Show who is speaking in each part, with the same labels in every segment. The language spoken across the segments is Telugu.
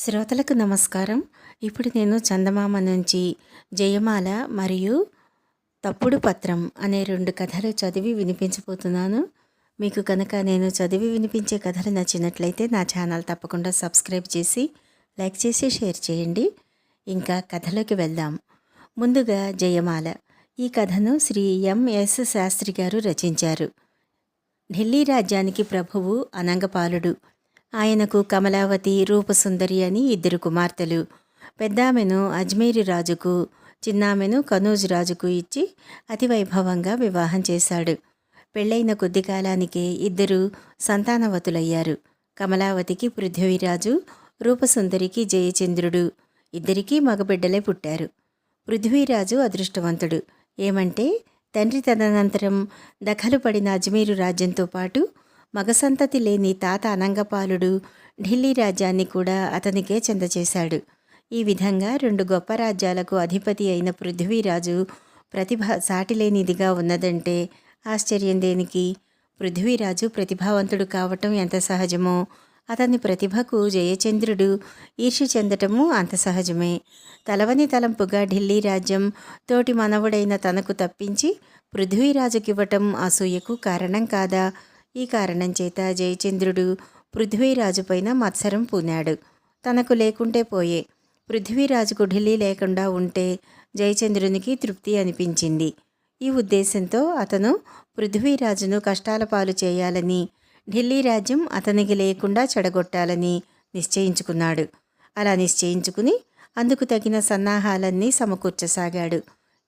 Speaker 1: శ్రోతలకు నమస్కారం. ఇప్పుడు నేను చందమామ నుంచి జయమాల మరియు తప్పుడు పత్రం అనే రెండు కథలు చదివి వినిపించబోతున్నాను. మీకు కనుక నేను చదివి వినిపించే కథలు నచ్చినట్లయితే నా ఛానల్ తప్పకుండా సబ్స్క్రైబ్ చేసి లైక్ చేసి షేర్ చేయండి. ఇంకా కథలోకి వెళ్దాం. ముందుగా జయమాల. ఈ కథను శ్రీ ఎంఎస్ శాస్త్రి గారు రచించారు. ఢిల్లీ రాజ్యానికి ప్రభువు అనంగపాలుడు. ఆయనకు కమలావతి రూపసుందరి అని ఇద్దరు కుమార్తెలు. పెద్దామెను అజ్మేరి రాజుకు చిన్నామెను కనూజ్ రాజుకు ఇచ్చి అతి వైభవంగా వివాహం చేశాడు. పెళ్ళైన కొద్ది కాలానికే ఇద్దరు సంతానవతులయ్యారు. కమలావతికి పృథ్వీరాజు రూపసుందరికి జయచంద్రుడు ఇద్దరికీ మగబిడ్డలే పుట్టారు. పృథ్వీరాజు అదృష్టవంతుడు. ఏమంటే తండ్రి తదనంతరం దఖలు పడిన అజ్మీరు రాజ్యంతో పాటు మగసంతతి లేని తాత అనంగపాలుడు ఢిల్లీ రాజ్యాన్ని కూడా అతనికే చెందచేశాడు. ఈ విధంగా రెండు గొప్ప రాజ్యాలకు అధిపతి అయిన పృథ్వీరాజు ప్రతిభ సాటిలేనిదిగా ఉన్నదంటే ఆశ్చర్యం దేనికి? పృథ్వీరాజు ప్రతిభావంతుడు కావటం ఎంత సహజమో అతని ప్రతిభకు జయచంద్రుడు ఈర్ష్య చెందటము అంత సహజమే. తలవని తలంపుగా ఢిల్లీ రాజ్యం తోటి మనవుడైన తనకు తప్పించి పృథ్వీరాజుకివ్వటం అసూయకు కారణం కాదా? ఈ కారణం చేత జయచంద్రుడు పృథ్వీరాజుపైన మత్సరం పూనాడు. తనకు లేకుంటే పోయే. పృథ్వీరాజుకు ఢిల్లీ లేకుండా ఉంటే జయచంద్రునికి తృప్తి అనిపించింది. ఈ ఉద్దేశంతో అతను పృథ్వీరాజును కష్టాల పాలు చేయాలని ఢిల్లీ రాజ్యం అతనికి లేకుండా చెడగొట్టాలని నిశ్చయించుకున్నాడు. అలా నిశ్చయించుకుని అందుకు తగిన సన్నాహాలన్నీ సమకూర్చసాగాడు.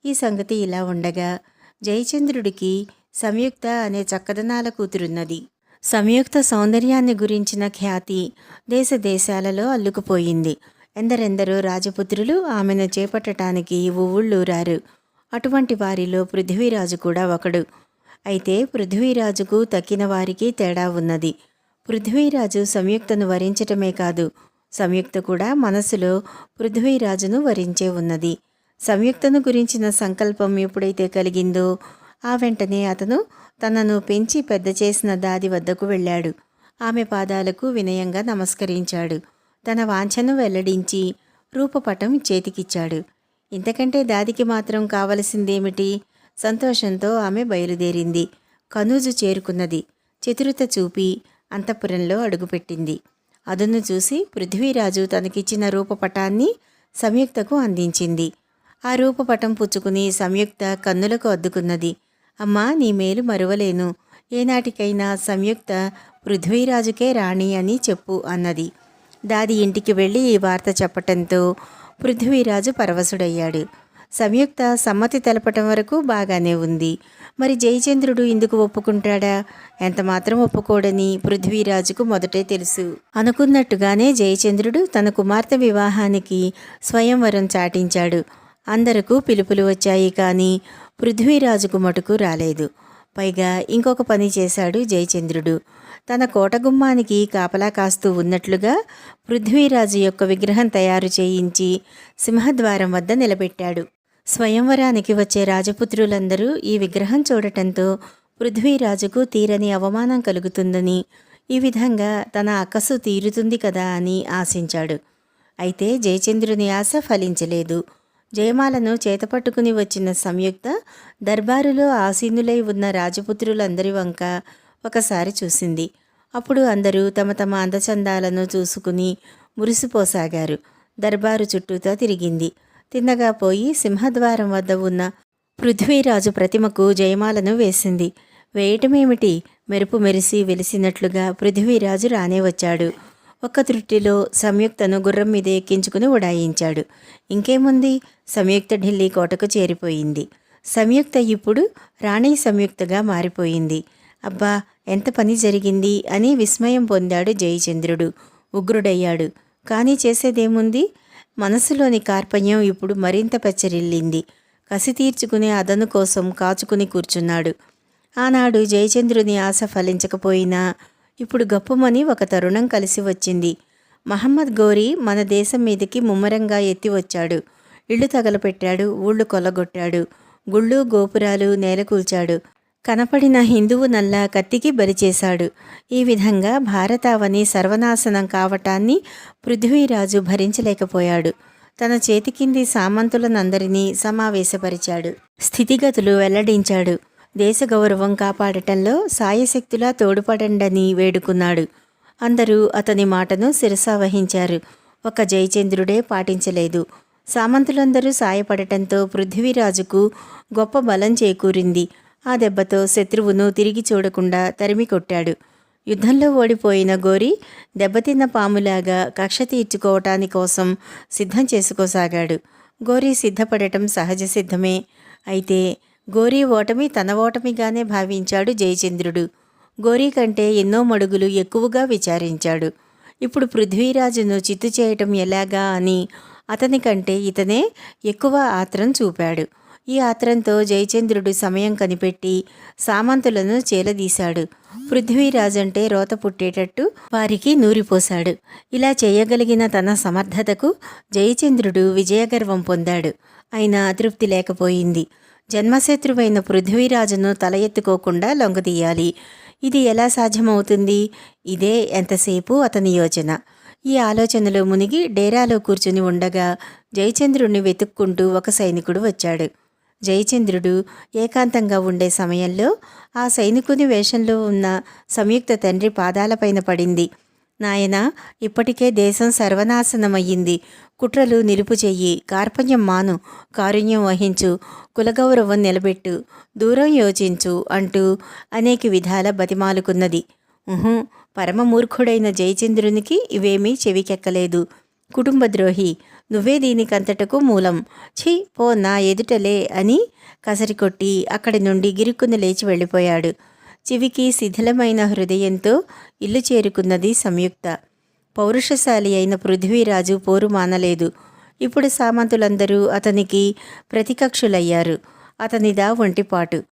Speaker 1: ఈ సంగతి ఇలా ఉండగా జయచంద్రుడికి సంయుక్త అనే చక్కదనాల కూతురున్నది. సంయుక్త సౌందర్యాన్ని గురించిన ఖ్యాతి దేశ దేశాలలో అల్లుకుపోయింది. ఎందరెందరో రాజపుత్రులు ఆమెను చేపట్టడానికి ఊవుళ్ళూరారు అటువంటి వారిలో పృథ్వీరాజు కూడా ఒకడు. అయితే పృథ్వీరాజుకు తక్కిన వారికి తేడా ఉన్నది. పృథ్వీరాజు సంయుక్తను వరించటమే కాదు సంయుక్త కూడా మనసులో పృథ్వీరాజును వరించే ఉన్నది. సంయుక్తను గురించిన సంకల్పం ఎప్పుడైతే కలిగిందో ఆ వెంటనే అతను తనను పెంచి పెద్ద చేసిన దాది వద్దకు వెళ్ళాడు. ఆమె పాదాలకు వినయంగా నమస్కరించాడు. తన వాంఛను వెల్లడించి రూపపటం చేతికిచ్చాడు. ఇంతకంటే దాదికి మాత్రం కావలసిందేమిటి? సంతోషంతో ఆమె బయలుదేరింది. కనూజు చేరుకున్నది. చతురత చూపి అంతఃపురంలో అడుగుపెట్టింది. అదును చూసి పృథ్వీరాజు తనకిచ్చిన రూపపటాన్ని సంయుక్తకు అందించింది. ఆ రూపపటం పుచ్చుకుని సంయుక్త కన్నులకు అద్దుకున్నది. అమ్మా నీ మేలు మరువలేను. ఏనాటికైనా సంయుక్త పృథ్వీరాజుకే రాణి అని చెప్పు అన్నది. దాది ఇంటికి వెళ్ళి ఈ వార్త చెప్పటంతో పృథ్వీరాజు పరవశుడయ్యాడు. సంయుక్త సమ్మతి తెలపటం వరకు బాగానే ఉంది. మరి జయచంద్రుడు ఇందుకు ఒప్పుకుంటాడా? ఎంతమాత్రం ఒప్పుకోడని పృథ్వీరాజుకు మొదటే తెలుసు. అనుకున్నట్టుగానే జయచంద్రుడు తన కుమార్తె వివాహానికి స్వయంవరం చాటించాడు. అందరకు పిలుపులు వచ్చాయి కానీ పృథ్వీరాజుకు మటుకు రాలేదు. పైగా ఇంకొక పని చేశాడు జయచంద్రుడు. తన కోటగుమ్మానికి కాపలా కాస్తూ ఉన్నట్లుగా పృథ్వీరాజు యొక్క విగ్రహం తయారు చేయించి సింహద్వారం వద్ద నిలబెట్టాడు. స్వయంవరానికి వచ్చే రాజపుత్రులందరూ ఈ విగ్రహం చూడటంతో పృథ్వీరాజుకు తీరని అవమానం కలుగుతుందని ఈ విధంగా తన అక్కసు తీరుతుంది కదా అని ఆశించాడు. అయితే జయచంద్రుని ఆశ ఫలించలేదు. జయమాలను చేతపట్టుకుని వచ్చిన సంయుక్త దర్బారులో ఆసీనులై ఉన్న రాజపుత్రులందరి వంక ఒకసారి చూసింది. అప్పుడు అందరూ తమ తమ అందచందాలను చూసుకుని మురిసిపోసాగారు. దర్బారు చుట్టూతా తిరిగింది. తిన్నగా పోయి సింహద్వారం వద్ద ఉన్న పృథ్వీరాజు ప్రతిమకు జయమాలను వేసింది. వేయటమేమిటి? మెరుపు మెరిసి వెలిసినట్లుగా పృథ్వీరాజు రానే వచ్చాడు. ఒక్క త్రుట్టిలో సంయుక్తను గుర్రం మీద ఎక్కించుకుని ఉడాయించాడు. ఇంకేముంది? సంయుక్త ఢిల్లీ కోటకు చేరిపోయింది. సంయుక్త ఇప్పుడు రాణి సంయుక్తగా మారిపోయింది. అబ్బా ఎంత పని జరిగింది అని విస్మయం పొందాడు జయచంద్రుడు. ఉగ్రుడయ్యాడు. కానీ చేసేదేముంది? మనసులోని కార్పణ్యం ఇప్పుడు మరింత పెచ్చరిల్లింది. కసి తీర్చుకునే అదను కోసం కాచుకుని కూర్చున్నాడు. ఆనాడు జయచంద్రుని ఆశ ఫలించకపోయినా ఇప్పుడు గప్పుమని ఒక తరుణం కలిసి వచ్చింది. మహమ్మద్ గోరి మన దేశం మీదకి ముమ్మరంగా ఎత్తి వచ్చాడు. ఇళ్ళు తగలపెట్టాడు ఊళ్ళు కొల్లగొట్టాడు గుళ్ళు గోపురాలు నేలకూల్చాడు. కనపడిన హిందువు నల్ల కత్తికి బలిచేశాడు ఈ విధంగా భారతావని సర్వనాశనం కావటాన్ని పృథ్వీరాజు భరించలేకపోయాడు. తన చేతికింది సామంతులనందరినీ సమావేశపరిచాడు. స్థితిగతులు వెల్లడించాడు. దేశ గౌరవం కాపాడటంలో సాయశక్తులా తోడ్పడండని వేడుకున్నాడు. అందరూ అతని మాటను శిరసావహించారు ఒక జయచంద్రుడే పాటించలేదు. సామంతులందరూ సాయపడటంతో పృథ్వీరాజుకు గొప్ప బలం చేకూరింది. ఆ దెబ్బతో శత్రువును తిరిగి చూడకుండా తరిమి కొట్టాడు. యుద్ధంలో ఓడిపోయిన గోరి దెబ్బతిన్న పాములాగా కక్ష తీర్చుకోవటాని కోసం సిద్ధం చేసుకోసాగాడు. గోరి సిద్ధపడటం సహజ సిద్ధమే. అయితే గోరీ ఓటమి తన ఓటమిగానే భావించాడు జయచంద్రుడు. గోరీ కంటే ఎన్నో మడుగులు ఎక్కువగా విచారించాడు. ఇప్పుడు పృథ్వీరాజును చిత్తు చేయటం ఎలాగా అని అతని కంటే ఇతనే ఎక్కువ ఆత్రం చూపాడు. ఈ ఆత్రంతో జయచంద్రుడు సమయం కనిపెట్టి సామంతులను చేలదీశాడు. పృథ్వీరాజంటే రోత పుట్టేటట్టు వారికి నూరిపోశాడు. ఇలా చేయగలిగిన తన సమర్థతకు జయచంద్రుడు విజయగర్వం పొందాడు. అయినా అతృప్తి లేకపోయింది. జన్మశత్రువైన పృథ్వీరాజును తల ఎత్తుకోకుండా లొంగదీయాలి. ఇది ఎలా సాధ్యమవుతుంది? ఇదే ఎంతసేపు అతని యోచన. ఈ ఆలోచనలో మునిగి డేరాలో కూర్చుని ఉండగా జయచంద్రుణ్ణి వెతుక్కుంటూ ఒక సైనికుడు వచ్చాడు. జయచంద్రుడు ఏకాంతంగా ఉండే సమయంలో ఆ సైనికుని వేషంలో ఉన్న సంయుక్త తండ్రి పాదాలపైన పడింది. నాయన ఇప్పటికే దేశం సర్వనాశనమయ్యింది. కుట్రలు నిలుపు చెయ్యి కార్పణ్యం మాను కారుణ్యం వహించు కులగౌరవం నిలబెట్టు దూరం యోచించు అంటూ అనేక విధాల బతిమాలుకున్నది. ఉహు పరమమూర్ఖుడైన జయచంద్రునికి ఇవేమీ చెవికెక్కలేదు. కుటుంబద్రోహి నువ్వే దీనికంతటకు మూలం. ఛీ పో నా ఎదుటలే అని కసరికొట్టి అక్కడి నుండి గిరుక్కుని లేచి వెళ్ళిపోయాడు. చివికి శిథిలమైన హృదయంతో ఇల్లు చేరుకున్నది సంయుక్త. పౌరుషశాలి అయిన పృథ్వీరాజు పోరు మానలేదు. ఇప్పుడు సామంతులందరూ అతనికి ప్రతికక్షులయ్యారు. అతనిదా ఒంటిపాటు.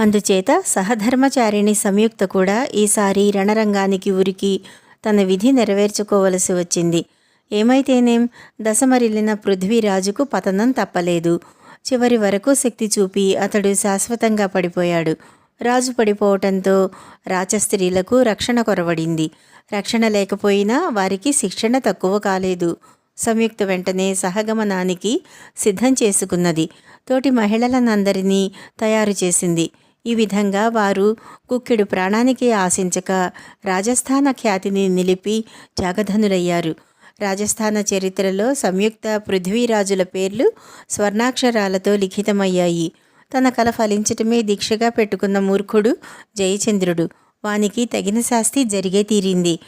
Speaker 1: అందుచేత సహధర్మచారిణి సంయుక్త కూడా ఈసారి రణరంగానికి ఉరికి తన విధి నెరవేర్చుకోవలసి వచ్చింది. ఏమైతేనేం దశమరిల్లిన పృథ్వీరాజుకు పతనం తప్పలేదు. చివరి వరకు శక్తి చూపి అతడు శాశ్వతంగా పడిపోయాడు. రాజు పడిపోవటంతో రాచస్త్రీలకు రక్షణ కొరవడింది. రక్షణ లేకపోయినా వారికి శిక్షణ తక్కువ కాలేదు. సంయుక్త వెంటనే సహగమనానికి సిద్ధం చేసుకున్నది. తోటి మహిళలనందరినీ తయారు చేసింది. ఈ విధంగా వారు కుక్కెడు ప్రాణానికి ఆశించక రాజస్థాన ఖ్యాతిని నిలిపి జాగధనులయ్యారు. రాజస్థాన చరిత్రలో సంయుక్త పృథ్వీరాజుల పేర్లు స్వర్ణాక్షరాలతో లిఖితమయ్యాయి. తన కల ఫలించటమే దీక్షగా పెట్టుకున్న మూర్ఖుడు జయచంద్రుడు. వానికి తగిన శాస్తి జరిగే తీరింది.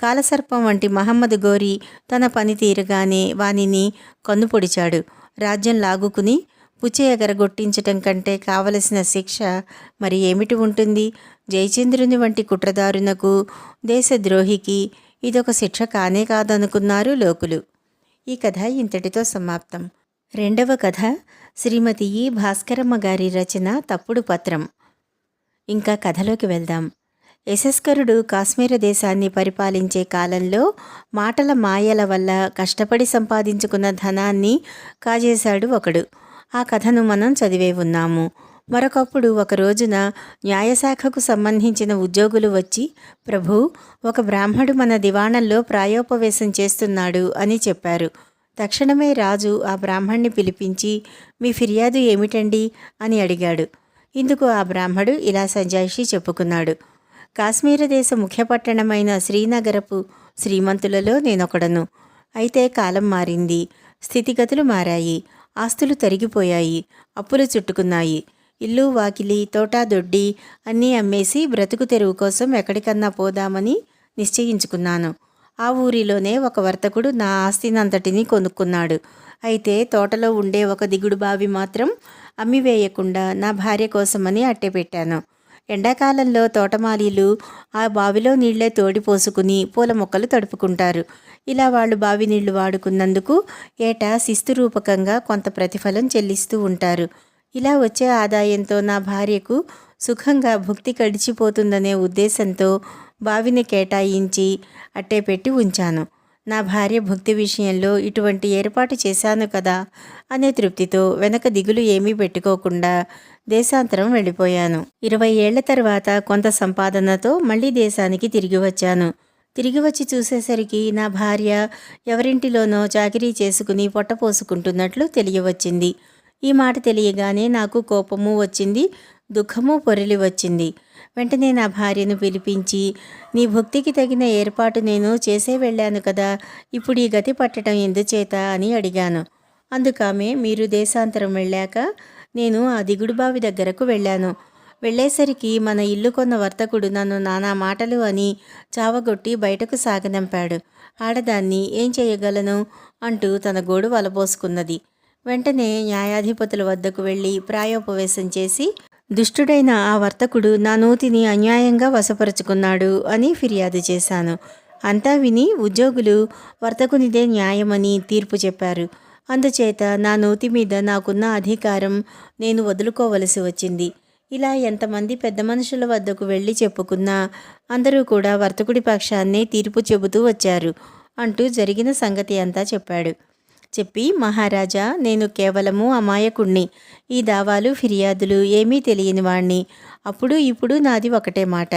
Speaker 1: కాలసర్పం వంటి మహమ్మద్ గోరి తన పని తీరగానే వానిని కన్నుపొడిచాడు. రాజ్యం లాగుకుని పుచ్చ ఎగరగొట్టించటం కంటే కావలసిన శిక్ష మరి ఏమిటి ఉంటుంది? జయచంద్రుని వంటి కుట్రదారునకు దేశద్రోహికి ఇదొక శిక్ష కానే కాదనుకున్నారు లోకులు. ఈ కథ ఇంతటితో సమాప్తం. రెండవ కథ శ్రీమతి ఈ. భాస్కరమ్మ గారి రచన తప్పుడు పత్రం. ఇంకా కథలోకి వెళ్దాం. యశస్కరుడు కాశ్మీర దేశాన్ని పరిపాలించే కాలంలో మాటల మాయల వల్ల కష్టపడి సంపాదించుకున్న ధనాన్ని కాజేశాడు ఒకడు. ఆ కథను మనం చదివే ఉన్నాము. మరొకప్పుడు ఒక రోజున న్యాయశాఖకు సంబంధించిన ఉద్యోగులు వచ్చి ప్రభు ఒక బ్రాహ్మడు మన దివాణంలో ప్రాయోపవేశం చేస్తున్నాడు అని చెప్పారు. తక్షణమే రాజు ఆ బ్రాహ్మణ్ణి పిలిపించి మీ ఫిర్యాదు ఏమిటండి? అని అడిగాడు. ఇందుకు ఆ బ్రాహ్మడు ఇలా సంజాయిషి చెప్పుకున్నాడు. కాశ్మీర దేశ ముఖ్య పట్టణమైన శ్రీనగరపు శ్రీమంతులలో నేనొకడను. అయితే కాలం మారింది. స్థితిగతులు మారాయి. ఆస్తులు తరిగిపోయాయి. అప్పులు చుట్టుకున్నాయి. ఇల్లు వాకిలి తోటా దొడ్డి అన్నీ అమ్మేసి బ్రతుకు తెరువు కోసం ఎక్కడికన్నా పోదామని నిశ్చయించుకున్నాను. ఆ ఊరిలోనే ఒక వర్తకుడు నా ఆస్తినంతటిని కొనుక్కున్నాడు. అయితే తోటలో ఉండే ఒక దిగుడు బావి మాత్రం అమ్మివేయకుండా నా భార్య కోసమని అట్టెపెట్టాను. ఎండాకాలంలో తోటమాలీలు ఆ బావిలో నీళ్ళే తోడి పోసుకుని పూల మొక్కలు తడుపుకుంటారు. ఇలా వాళ్ళు బావి నీళ్ళు వాడుకున్నందుకు ఏటా శిస్తు రూపకంగా కొంత ప్రతిఫలం చెల్లిస్తూ ఉంటారు. ఇలా వచ్చే ఆదాయంతో నా భార్యకు సుఖంగా భుక్తి గడిచిపోతుందనే ఉద్దేశంతో బావిని కేటాయించి అట్టే పెట్టి ఉంచాను. నా భార్య భుక్తి విషయంలో ఇటువంటి ఏర్పాటు చేశాను కదా అనే తృప్తితో వెనక దిగులు ఏమీ పెట్టుకోకుండా దేశాంతరం వెళ్ళిపోయాను. ఇరవై ఏళ్ళ తర్వాత కొంత సంపాదనతో మళ్ళీ దేశానికి తిరిగి వచ్చాను. తిరిగి వచ్చి చూసేసరికి నా భార్య ఎవరింటిలోనో చాకిరీ చేసుకుని పొట్టపోసుకుంటున్నట్లు తెలియవచ్చింది. ఈ మాట తెలియగానే నాకు కోపము వచ్చింది. దుఃఖము పొరలి వచ్చింది. వెంటనే నా భార్యను పిలిపించి నీ భక్తికి తగిన ఏర్పాటు నేను చేసే వెళ్ళాను కదా ఇప్పుడు ఈ గతి పట్టడం ఎందుచేత? అని అడిగాను. అందుకామె మీరు దేశాంతరం వెళ్ళాక నేను ఆ దిగుడు బావి దగ్గరకు వెళ్ళాను. వెళ్ళేసరికి మన ఇల్లు కొన్న వర్తకుడు నన్ను నానా మాటలు అని చావగొట్టి బయటకు సాగనంపాడు. ఆడదాన్ని ఏం చేయగలను? అంటూ తన గోడు వలబోసుకున్నది. వెంటనే న్యాయాధిపతుల వద్దకు వెళ్ళి ప్రాయోపవేశం చేసి దుష్టుడైన ఆ వర్తకుడు నా నోతిని అన్యాయంగా వశపరుచుకున్నాడు అని ఫిర్యాదు చేశాను. అంతా విని ఉద్యోగులు వర్తకునిదే న్యాయమని తీర్పు చెప్పారు. అందుచేత నా నోతి మీద నాకున్న అధికారం నేను వదులుకోవలసి వచ్చింది. ఇలా ఎంతమంది పెద్ద మనుషుల వద్దకు వెళ్ళి చెప్పుకున్నా అందరూ కూడా వర్తకుడి పక్షాన్నే తీర్పు చెబుతూ వచ్చారు అంటూ జరిగిన సంగతి అంతా చెప్పాడు. చెప్పి మహారాజా నేను కేవలము అమాయకుణ్ణి. ఈ దావాలు ఫిర్యాదులు ఏమీ తెలియని వాణ్ణి. అప్పుడు ఇప్పుడు నాది ఒకటే మాట.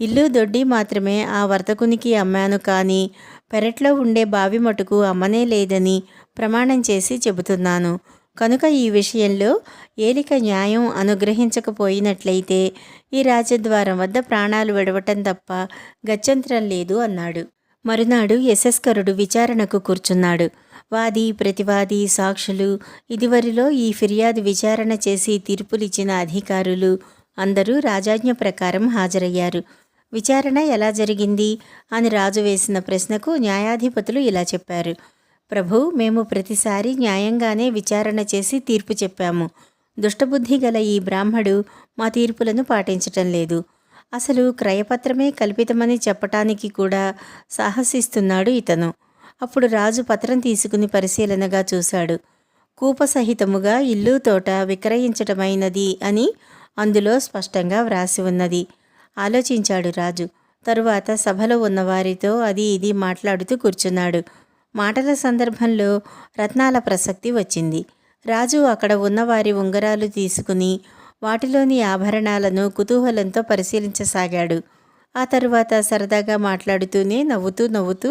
Speaker 1: ఇల్లు దొడ్డి మాత్రమే ఆ వర్తకునికి అమ్మాను కానీ పెరట్లో ఉండే బావి మటుకు అమ్మనే లేదని ప్రమాణం చేసి చెబుతున్నాను. కనుక ఈ విషయంలో ఏలిక న్యాయం అనుగ్రహించకపోయినట్లయితే ఈ రాజద్వారం వద్ద ప్రాణాలు విడవటం తప్ప గత్యంతరం లేదు అన్నాడు. మరునాడు యశస్కరుడు విచారణకు కూర్చున్నాడు. వాది ప్రతివాది సాక్షులు. ఇదివరిలో ఈ ఫిర్యాదు విచారణ చేసి తీర్పులిచ్చిన అధికారులు అందరూ రాజాజ్ఞ ప్రకారం హాజరయ్యారు. విచారణ ఎలా జరిగింది అని రాజు వేసిన ప్రశ్నకు న్యాయాధిపతులు ఇలా చెప్పారు. ప్రభు మేము ప్రతిసారి న్యాయంగానే విచారణ చేసి తీర్పు చెప్పాము. దుష్టబుద్ధి గల ఈ బ్రాహ్మడు మా తీర్పులను పాటించటం లేదు. అసలు క్రయపత్రమే కల్పితమని చెప్పటానికి కూడా సాహసిస్తున్నాడు ఇతను. అప్పుడు రాజు పత్రం తీసుకుని పరిశీలనగా చూశాడు. కూపసహితముగా ఇల్లు తోట విక్రయించటమైనది అని అందులో స్పష్టంగా వ్రాసి ఉన్నది. ఆలోచించాడు రాజు. తరువాత సభలో ఉన్నవారితో అది ఇది మాట్లాడుతూ కూర్చున్నాడు. మాటల సందర్భంలో రత్నాల ప్రసక్తి వచ్చింది. రాజు అక్కడ ఉన్నవారి ఉంగరాలు తీసుకుని వాటిలోని ఆభరణాలను కుతూహలంతో పరిశీలించసాగాడు. ఆ తరువాత సరదాగా మాట్లాడుతూనే నవ్వుతూ నవ్వుతూ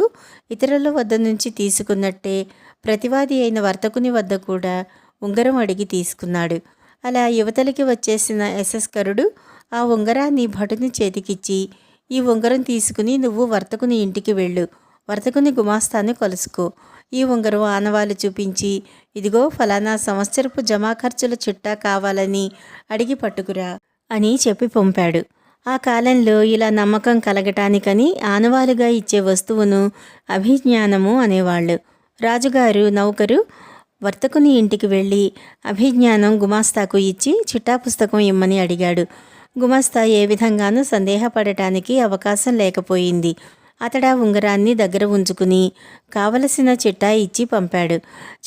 Speaker 1: ఇతరుల వద్ద నుంచి తీసుకున్నట్టే ప్రతివాది అయిన వర్తకుని వద్ద కూడా ఉంగరం అడిగి తీసుకున్నాడు. అలా యువతలకి వచ్చేసిన యశస్కరుడు ఆ ఉంగరాన్ని భటుని చేతికిచ్చి ఈ ఉంగరం తీసుకుని నువ్వు వర్తకుని ఇంటికి వెళ్ళు. వర్తకుని గుమాస్తాను కొలుసుకో. ఈ ఉంగరం ఆనవాళ్ళు చూపించి ఇదిగో ఫలానా సంవత్సరపు జమా ఖర్చుల చుట్టా కావాలని అడిగి పట్టుకురా అని చెప్పి పంపాడు. ఆ కాలంలో ఇలా నమ్మకం కలగటానికని ఆనవాలుగా ఇచ్చే వస్తువును అభిజ్ఞానము అనేవాళ్ళు. రాజుగారు నౌకరు వర్తకుని ఇంటికి వెళ్ళి అభిజ్ఞానం గుమాస్తాకు ఇచ్చి చిట్టా పుస్తకం ఇమ్మని అడిగాడు. గుమాస్తా ఏ విధంగానూ సందేహపడటానికి అవకాశం లేకపోయింది. అతడా ఉంగరాన్ని దగ్గర ఉంచుకుని కావలసిన చిట్టా ఇచ్చి పంపాడు.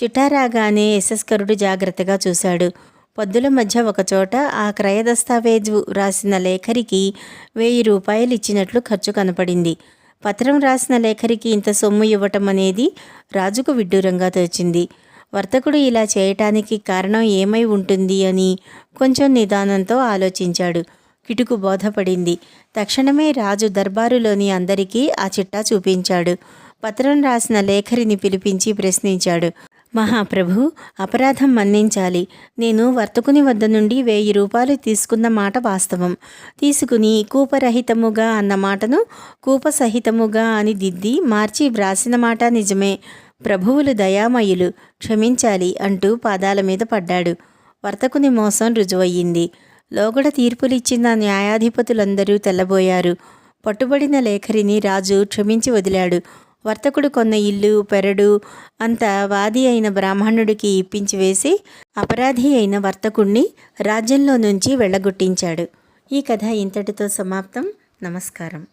Speaker 1: చిట్టా రాగానే యశస్కరుడు జాగ్రత్తగా చూశాడు. పొద్దుల మధ్య ఒకచోట ఆ క్రయ దస్తావేజు రాసిన లేఖరికి వెయ్యి రూపాయలు ఇచ్చినట్లు ఖర్చు కనపడింది. పత్రం రాసిన లేఖరికి ఇంత సొమ్ము ఇవ్వటం అనేది రాజుకు విడ్డూరంగా తోచింది. వర్తకుడు ఇలా చేయటానికి కారణం ఏమై ఉంటుంది అని కొంచెం నిదానంతో ఆలోచించాడు. కిటుకు బోధపడింది. తక్షణమే రాజు దర్బారులోని అందరికీ ఆ చిట్టా చూపించాడు. పత్రం రాసిన లేఖరిని పిలిపించి ప్రశ్నించాడు. మహాప్రభు అపరాధం మన్నించాలి. నేను వర్తకుని వద్ద నుండి వెయ్యి రూపాయలు తీసుకున్న మాట వాస్తవం. తీసుకుని కూపరహితముగా అన్న మాటను కూపసహితముగా అని దిద్ది మార్చి వ్రాసిన మాట నిజమే. ప్రభువులు దయామయులు క్షమించాలి అంటూ పాదాల మీద పడ్డాడు. వర్తకుని మోసం రుజువయ్యింది. లోగడ తీర్పులిచ్చిన న్యాయాధిపతులందరూ తెల్లబోయారు. పట్టుబడిన లేఖరిని రాజు క్షమించి వదిలాడు. వర్తకుడు కొన్న ఇల్లు పెరడు అంత వాది అయిన బ్రాహ్మణుడికి ఇప్పించి వేసి అపరాధి అయిన వర్తకుణ్ణి రాజ్యంలో నుంచి వెళ్ళగొట్టించాడు. ఈ కథ ఇంతటితో సమాప్తం. నమస్కారం.